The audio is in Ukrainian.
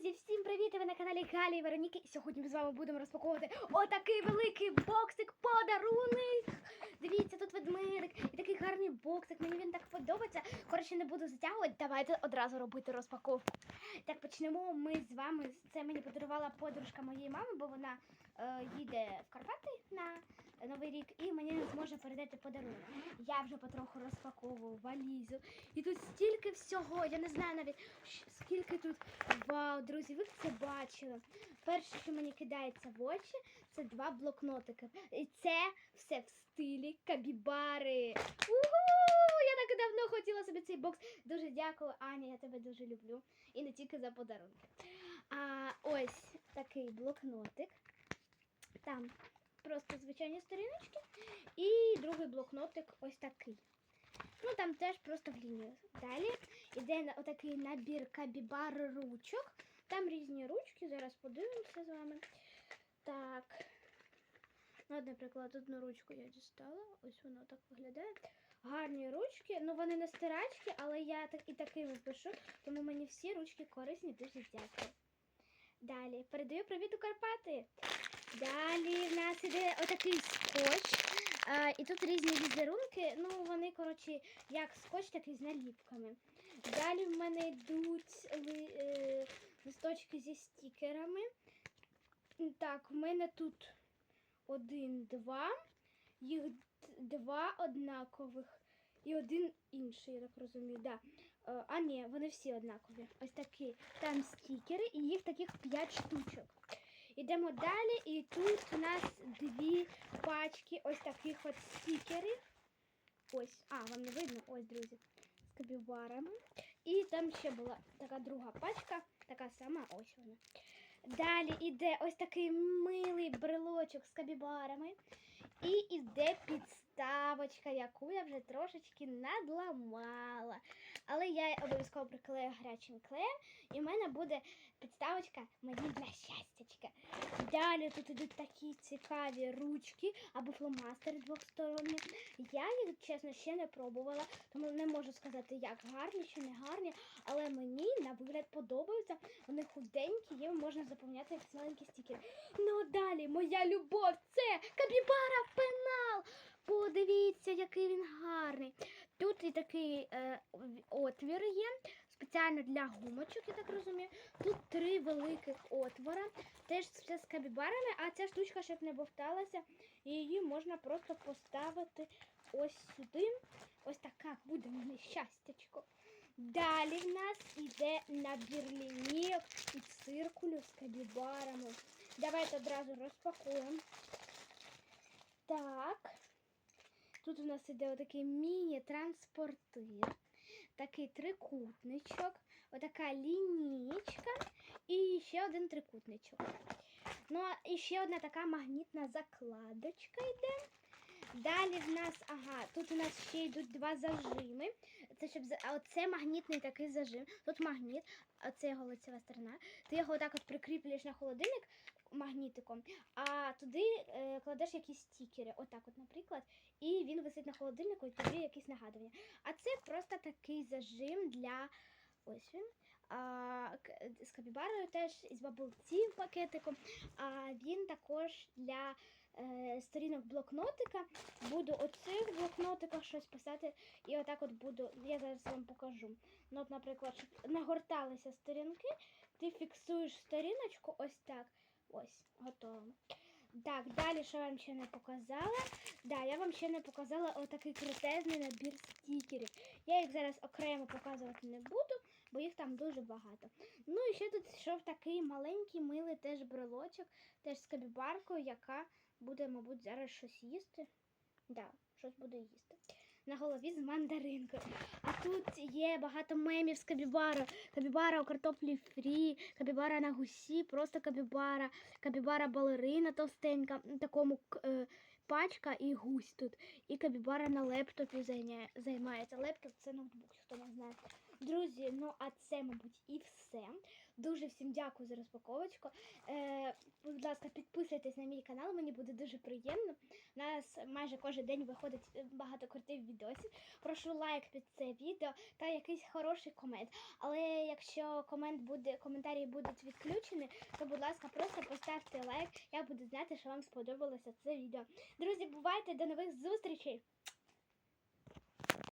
Друзі, всім привіт! Ви на каналі Галі і Вероніки. Сьогодні ми з вами будемо розпаковувати отакий великий боксик подарунок. Дивіться, тут ведмедик і такий гарний боксик. Мені він так подобається. Коротше, не буду затягувати. Давайте одразу робити розпаковку. Так, почнемо ми з вами. Це мені подарувала подружка моєї мами, бо вона їде в Карпати на Новий рік і мені не зможе передати подарунок. Я вже потроху розпаковував валізу. І тут стільки всього. Я не знаю навіть скільки тут. Вау, друзі, ви б це бачили. Перше, що мені кидається в очі, це два блокнотики. І це все в стилі кабібари. Угу! Я так давно хотіла собі цей бокс. Дуже дякую, Аня, я тебе дуже люблю. І не тільки за подарунки. А ось такий блокнотик. Там просто звичайні сторіночки. І другий блокнотик ось такий. Ну там теж просто в лінію. Далі йде отакий набір кабібар ручок. Там різні ручки, зараз подивимося з вами. Так. Ну, от, наприклад, одну ручку я дістала. Ось вона так виглядає. Гарні ручки. Ну вони не стирачки, але я так і такими пишу, тому мені всі ручки корисні, дуже дякую. Далі передаю привіт у Карпати. Далі в нас іде отакий скотч. А, і тут різні візерунки. Ну, вони, коротше, як скотч, такий з наліпками. Далі в мене йдуть ли, е, листочки зі стікерами. Так, в мене тут один, два. Їх два однакових і один інший, я так розумію. Да. Е, А ні, вони всі однакові. Ось такі. Там стікери, і їх таких 5 штучок. Йдемо далі, і тут у нас дві пачки ось таких от стікерів. Ось, а, вам не видно? Ось, друзі, з кабібарами. І там ще була така друга пачка, така сама, ось вона. Далі йде ось такий милий брелочок з кабібарами. І йде підставочка, яку я вже трошечки надламала. Але я обов'язково приклею гарячим клеєм, і в мене буде підставочка мені для щастячка. Далі тут ідуть такі цікаві ручки або фломастери двосторонні. Я їх, чесно, ще не пробувала, тому не можу сказати, як гарні чи не гарні, але мені на вигляд подобаються. Вони худенькі, їм можна заповняти як маленькі стікери. Ну далі, моя любов, це капібара пенал. Подивіться, який він гарний. Тут і такий е, отвір є, спеціально для гумочок, я так розумію. Тут три великих отвора. Теж все з кабібарами, а ця штучка, щоб не бовталася, її можна просто поставити ось сюди. Ось така буде в мене щастячко. Далі в нас іде набір лінійок і циркулю з кабібарами. Давайте одразу розпакуємо. Так. Тут у нас іде отакий міні-транспортир, такий трикутничок, отака лінійка і ще один трикутничок. Ну, і ще одна така магнітна закладочка йде. Далі в нас, ага, тут у нас ще йдуть два зажими. Це щоб оце магнітний такий зажим. Тут магніт, а це його лицева сторона. Ти його отак от прикріплюєш на холодильник магнітиком, а туди е, кладеш якісь стікери. Отак, от, наприклад, і він висить на холодильнику, і тобі якісь нагадування. А це просто такий зажим для. Ось він. А, з капібарою теж із бабулців пакетиком. А він також для е, сторінок блокнотика. Буду у цих блокнотиках щось писати. І отак от буду. Я зараз вам покажу. Ну, от, наприклад, щоб нагорталися сторінки, ти фіксуєш сторіночку ось так. Ось, готово. Так, далі що я вам ще не показала. Да, я вам ще не показала отакий крутезний набір стікерів. Я їх зараз окремо показувати не буду, бо їх там дуже багато. Ну і ще тут йшов такий маленький милий теж брелочок, теж з кабібаркою, яка буде, мабуть, зараз щось їсти. Да, щось буде їсти. На голові з мандаринкою. А тут є багато мемів з кабібара. Кабібара у картоплі фрі, кабібара на гусі, просто кабібара, кабібара балерина товстенька, м, такому е, пачка і гусь тут. І кабібара на лептопі займається. Лептоп це ноутбук, хто не знає. Друзі, ну а це, мабуть, і все. Дуже всім дякую за розпаковочку. Е, будь ласка, підписуйтесь на мій канал, мені буде дуже приємно. У нас майже кожен день виходить е, багато крутих відосів. Прошу лайк під це відео та якийсь хороший комент. Але якщо комент буде, коментарі будуть відключені, то будь ласка, просто поставте лайк. Я буду знати, що вам сподобалося це відео. Друзі, бувайте, до нових зустрічей!